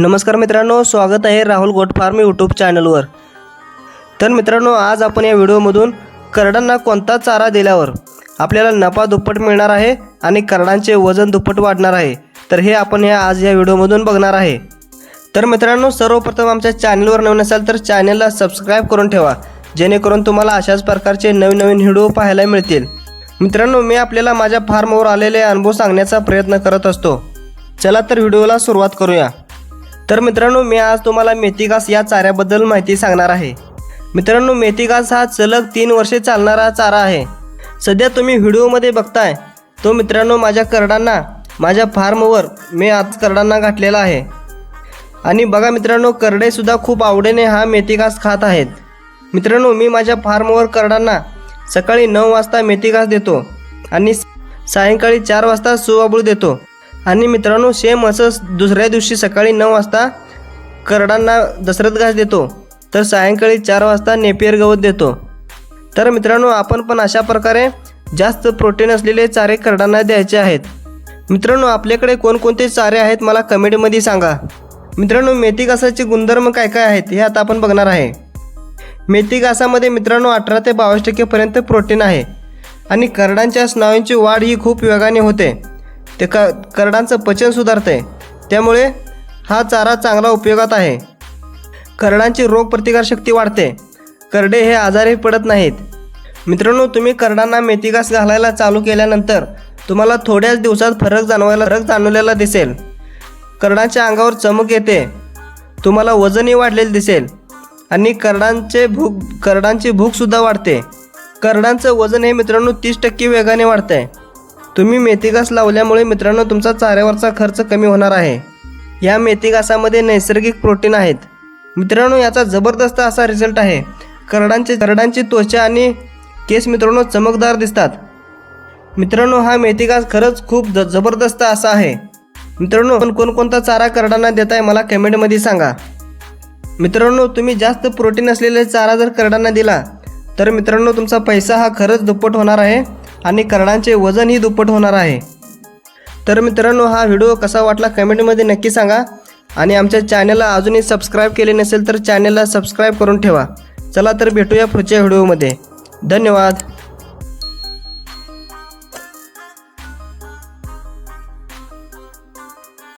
नमस्कार मित्रांनो स्वागत आहे राहुल गोट फार्म यूट्यूब चॅनलवर. तर मित्रांनो आज आपण या व्हिडिओमधून करडांना कोणता चारा दिल्यावर आपल्याला नफा दुप्पट मिळणार आहे आणि करडांचे वजन दुप्पट वाढणार आहे तर हे आपण या आज या व्हिडिओमधून बघणार आहे. तर मित्रांनो सर्वप्रथम आमच्या चॅनलवर नवीन असाल तर चॅनलला सबस्क्राईब करून ठेवा जेणेकरून तुम्हाला अशाच प्रकारचे नवीन नवीन व्हिडिओ पाहायला मिळतील. मित्रांनो मी आपल्याला माझ्या फार्मवर आलेले अनुभव सांगण्याचा प्रयत्न करत असतो. चला तर व्हिडिओला सुरुवात करूया. तर मित्रांनो मी आज तुम्हाला मेथीघास या चाऱ्याबद्दल माहिती सांगणार आहे. मित्रांनो मेथीघास हा सलग तीन वर्षे चालणारा चारा आहे. सध्या तुम्ही व्हिडिओमध्ये बघताय तो मित्रांनो माझ्या करडांना माझ्या फार्मवर मी आज करडांना घातलेला आहे. आणि बघा मित्रांनो करडेसुद्धा खूप आवडीने हा मेथीघास खात आहेत. मित्रांनो मी माझ्या फार्मवर करडांना सकाळी नऊ वाजता मेथीघास देतो आणि सायंकाळी चार वाजता सुवाबूळ देतो. आणि मित्रांनो सेम असंच दुसऱ्या दिवशी सकाळी नऊ वाजता करडांना दसरथ घास देतो. तर सायंकाळी चार वाजता नेपियर गवत देतो. तर मित्रांनो आपण पण अशा प्रकारे जास्त प्रोटीन असलेले चारे करडांना द्यायचे आहेत. मित्रांनो आपल्याकडे कोणकोणते चारे आहेत मला कमेंटमध्ये सांगा. मित्रांनो मेथी घासाचे गुणधर्म काय काय आहेत हे आता आपण बघणार आहे. मेथी घासामध्ये मित्रांनो अठरा ते बावीस टक्केपर्यंत प्रोटीन आहे. आणि करडांच्या स्नायूंची वाढ ही खूप वेगाने होते. ते क करडांचं पचन सुधारते त्यामुळे हा चारा चांगला उपयोगात आहे. करडांची रोगप्रतिकारशक्ती वाढते. करडे हे आजारी पडत नाहीत. मित्रांनो तुम्ही करडांना मेथीघास घालायला चालू केल्यानंतर तुम्हाला थोड्याच दिवसात फरक जाणवायला फरक जाणवलेला दिसेल. करडांच्या अंगावर चमक येते. तुम्हाला वजनही वाढलेलं दिसेल. आणि करडांचे भूक करडांची भूकसुद्धा वाढते. करडांचं वजन हे मित्रांनो तीस टक्के वेगाने वाढतं आहे तुम्ही मेथीघास लावल्यामुळे मित्रांनो तुमचा चाऱ्यावरचा खर्च कमी होणार आहे. या मेथीघासामध्ये नैसर्गिक प्रोटीन आहेत. मित्रांनो याचा जबरदस्त असा रिझल्ट आहे. करडांचे करडांची त्वचा आणि केस मित्रांनो चमकदार दिसतात. मित्रांनो हा मेथीघास खरंच खूप ज जबरदस्त असा आहे. मित्रांनो आपण कोणकोणता चारा करडांना देताय मला कमेंटमध्ये सांगा. मित्रांनो तुम्ही जास्त प्रोटीन असलेले चारा जर करडांना दिला तर मित्रांनो तुमचा पैसा हा खरंच दुप्पट होणार आहे. आणि कर्णांचे वजनही दुप्पट होणार आहे. तर मित्रांनो हा व्हिडिओ कसा वाटला कमेंटमध्ये नक्की सांगा. आणि आमच्या चॅनलला अजूनही सबस्क्राईब केले नसेल तर चॅनलला सबस्क्राईब करून ठेवा. चला तर भेटूया पुढच्या व्हिडिओमध्ये. धन्यवाद.